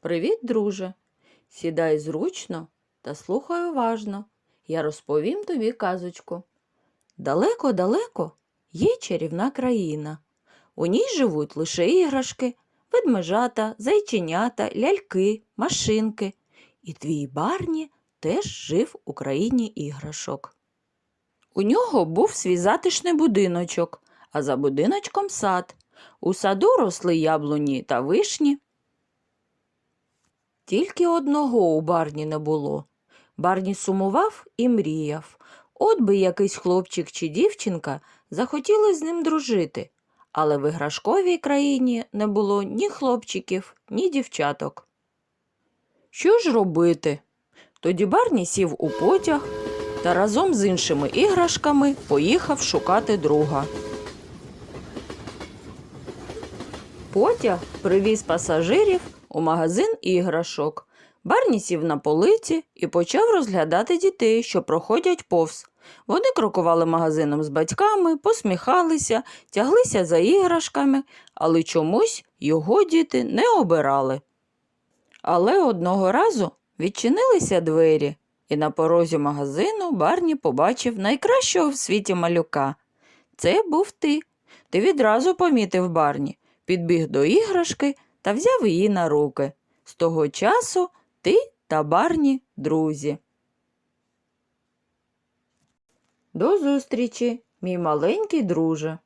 Привіт, друже. Сідай зручно та слухай уважно. Я розповім тобі казочку. Далеко-далеко є чарівна країна. У ній живуть лише іграшки, ведмежата, зайченята, ляльки, машинки. І твій Барні теж жив у країні іграшок. У нього був свій затишний будиночок, а за будиночком сад. У саду росли яблуні та вишні. Тільки одного у Барні не було. Барні сумував і мріяв. От би якийсь хлопчик чи дівчинка захотіли з ним дружити, але в іграшковій країні не було ні хлопчиків, ні дівчаток. Що ж робити? Тоді Барні сів у потяг та разом з іншими іграшками поїхав шукати друга. Потяг привіз пасажирів у магазин іграшок. Барні сів на полиці і почав розглядати дітей, що проходять повз. Вони крокували магазином з батьками, посміхалися, тяглися за іграшками, але чомусь його діти не обирали. Але одного разу відчинилися двері, і на порозі магазину Барні побачив найкращого в світі малюка. Це був ти. Ти відразу помітив Барні, підбіг до іграшки та взяв її на руки. З того часу ти та Барні друзі. До зустрічі, мій маленький друже.